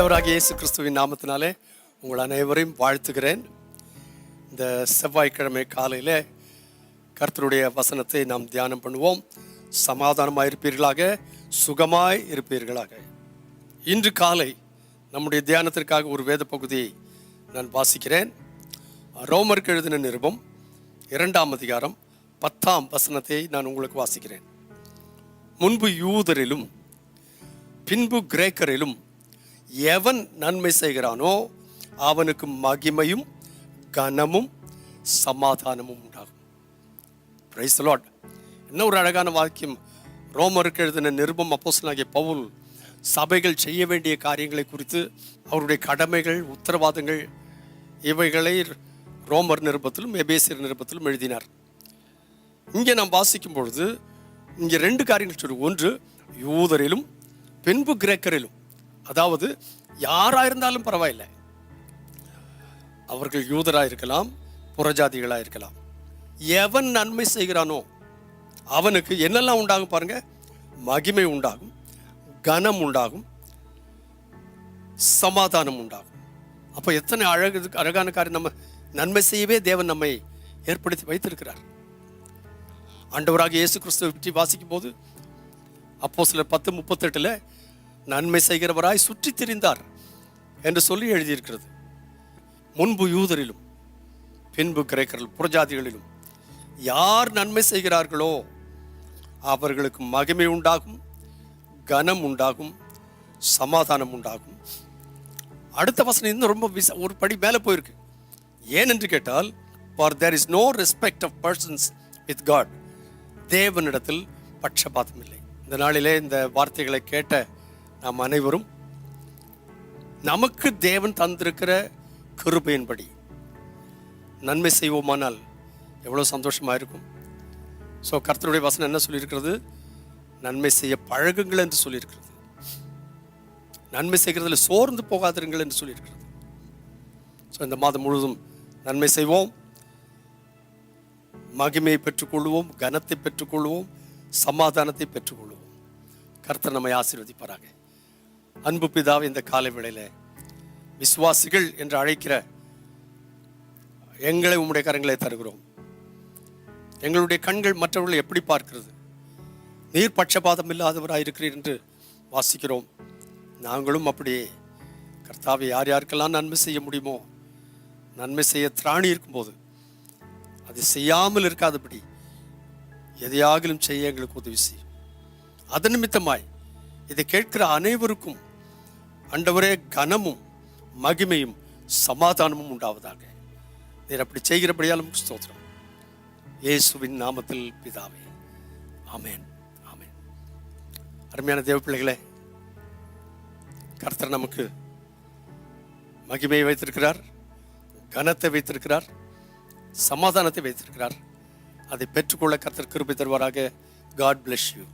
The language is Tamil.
ஆண்டவராக இயேசு கிறிஸ்துவின் நாமத்தினாலே உங்கள் அனைவரையும் வாழ்த்துகிறேன். இந்த செவ்வாய்க்கிழமை காலையில் கர்த்தருடைய வசனத்தை நாம் தியானம் பண்ணுவோம். சமாதானமாக இருப்பீர்களாக சுகமாய் இருப்பீர்களாக. இன்று காலை நம்முடைய தியானத்திற்காக ஒரு வேத பகுதியை நான் வாசிக்கிறேன். ரோமருக்கு எழுதின நிருபம் இரண்டாம் அதிகாரம் பத்தாம் வசனத்தை நான் உங்களுக்கு வாசிக்கிறேன். முன்பு யூதரிலும் பின்பு கிரேக்கரிலும் எவன் நன்மை செய்கிறானோ அவனுக்கு மகிமையும் கனமும் சமாதானமும் உண்டாகும். பிரைஸ் லார்ட் என்ன ஒரு அழகான வாக்கியம். ரோமருக்கு எழுதின நிருபம் அப்போசனாகிய பவுல் சபைகள் செய்ய வேண்டிய காரியங்களை குறித்து அவருடைய கடமைகள் உத்தரவாதங்கள் இவைகளை ரோமர் நிருபத்திலும் எபேசியர் நிருபத்திலும் எழுதினார். இங்கே நாம் வாசிக்கும் பொழுது இங்கே ரெண்டு காரியங்கள் சொல்லு ஒன்று யூதரிலும் பின்பு கிரேக்கரிலும். அதாவது யாராக இருந்தாலும் பரவாயில்லை. அவர்கள் யூதரா இருக்கலாம் புறஜாதிகளா இருக்கலாம் எவன் நன்மை செய்கிறானோ அவனுக்கு என்னெல்லாம் உண்டாகும் பாருங்க? மகிமை உண்டாகும் கனம் உண்டாகும் சமாதானம் உண்டாகும். அப்போ எத்தனை அழகு அழகான காரியம் நம்ம நன்மை செய்யவே தேவன் நம்மை ஏற்படுத்தி வைத்திருக்கிறார். ஆண்டவராக இயேசு கிறிஸ்துவை பற்றி வாசிக்கும் போது அப்போ சில பத்து முப்பத்தெட்டில் நன்மை செய்கிறவராய் சுற்றி திரிந்தார் என்று சொல்லி எழுதியிருக்கிறது. முன்பு யூதரிலும் பின்பு கிரேக்கர்கள் புறஜாதிகளிலும் யார் நன்மை செய்கிறார்களோ அவர்களுக்கு மகிமை உண்டாகும் கனம் உண்டாகும் சமாதானம் உண்டாகும். அடுத்த வசனம் இன்னும் ரொம்ப விச ஒரு படி மேலே போயிருக்கு. ஏனென்று கேட்டால் for there is no respect of persons with God தேவனிடத்தில் பட்சபாதம் இல்லை. இந்த நாளிலே இந்த வார்த்தைகளை கேட்ட நாம் அனைவரும் நமக்கு தேவன் தந்திருக்கிற கிருபையின்படி. நன்மை செய்வோமானால் எவ்வளோ சந்தோஷமாக இருக்கும். ஸோ கர்த்தருடைய வசனம் என்ன சொல்லியிருக்கிறது? நன்மை செய்ய பழகுங்கள் என்று சொல்லியிருக்கிறது. நன்மை செய்கிறதுல சோர்ந்து போகாதிருங்கள் என்று சொல்லியிருக்கிறது. ஸோ இந்த மாதம் முழுவதும் நன்மை செய்வோம். மகிமையை பெற்றுக்கொள்வோம் கனத்தை பெற்றுக்கொள்வோம் சமாதானத்தை பெற்றுக்கொள்வோம். கர்த்தர் நம்மை ஆசீர்வதிப்பாராக. அன்பு பிதாவை இந்த காலை வேளையில விசுவாசிகள் என்று அழைக்கிற எங்களை உம்முடைய கரங்களை தருகிறோம். எங்களுடைய கண்கள் மற்றவர்களை எப்படி பார்க்கிறது? நீர் பட்சபாதம் இல்லாதவராக இருக்கிறீர் என்று வாசிக்கிறோம். நாங்களும் அப்படியே கர்த்தாவை யார் யாருக்கெல்லாம் நன்மை செய்ய முடியுமோ நன்மை செய்ய திராணி இருக்கும்போது அது செய்யாமல் இருக்காதபடி எதையாகிலும் செய்ய எங்களுக்கு உதவி செய்யும் அதன் நிமித்தமாய் இதை கேட்கிற அனைவருக்கும் அண்டவரே கனமும் மகிமையும் சமாதானமும் உண்டாவதாக. நீர் அப்படி செய்கிறபடியாலும் ஸ்தோத்திரம். இயேசுவின் நாமத்தில் பிதாவே ஆமேன் ஆமேன். அருமையான தேவ பிள்ளைகளே கர்த்தர் நமக்கு மகிமையை வைத்திருக்கிறார் கனத்தை வைத்திருக்கிறார் சமாதானத்தை வைத்திருக்கிறார். அதை பெற்றுக்கொள்ள கர்த்தர் கிருபி தருவாராக. God bless you